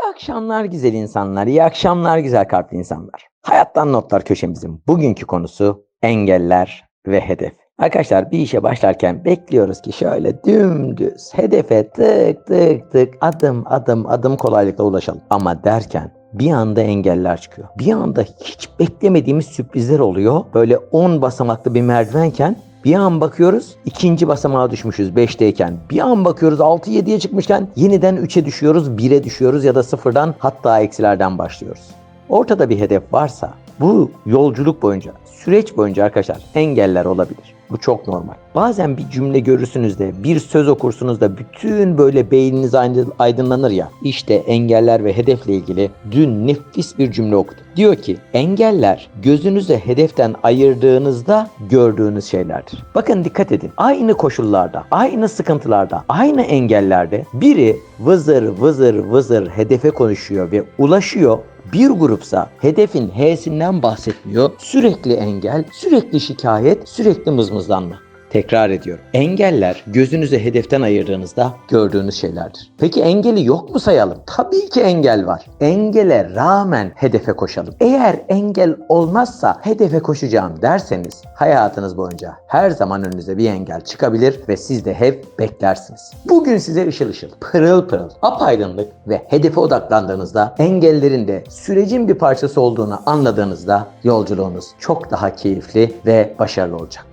İyi akşamlar güzel insanlar, iyi akşamlar güzel kalpli insanlar. Hayattan Notlar köşemizin bugünkü konusu engeller ve hedef. Arkadaşlar bir işe başlarken bekliyoruz ki şöyle dümdüz hedefe tık tık tık adım adım adım kolaylıkla ulaşalım. Ama derken bir anda engeller çıkıyor. Bir anda hiç beklemediğimiz sürprizler oluyor. Böyle 10 basamaklı bir merdivenken bir an bakıyoruz ikinci basamağa düşmüşüz 5'teyken. Bir an bakıyoruz 6-7'ye çıkmışken yeniden 3'e düşüyoruz, 1'e düşüyoruz ya da sıfırdan hatta eksilerden başlıyoruz. Ortada bir hedef varsa bu yolculuk boyunca, süreç boyunca arkadaşlar engeller olabilir. Bu çok normal. Bazen bir cümle görürsünüz de, bir söz okursunuz da bütün böyle beyniniz aydın- aydınlanır ya. İşte engeller ve hedefle ilgili dün nefis bir cümle okudum. Diyor ki engeller gözünüzü hedeften ayırdığınızda gördüğünüz şeylerdir. Bakın dikkat edin. Aynı koşullarda, aynı sıkıntılarda, aynı engellerde biri vızır vızır vızır hedefe konuşuyor ve ulaşıyor. Bir grupsa hedefin H'sinden bahsetmiyor. Sürekli engel, sürekli şikayet, sürekli mızmızlanma. Tekrar ediyorum. Engeller gözünüzü hedeften ayırdığınızda gördüğünüz şeylerdir. Peki engeli yok mu sayalım? Tabii ki engel var. Engele rağmen hedefe koşalım. Eğer engel olmazsa hedefe koşacağım derseniz hayatınız boyunca her zaman önünüze bir engel çıkabilir ve siz de hep beklersiniz. Bugün size ışıl ışıl, pırıl pırıl, apaydınlık ve hedefe odaklandığınızda engellerin de sürecin bir parçası olduğunu anladığınızda yolculuğunuz çok daha keyifli ve başarılı olacak.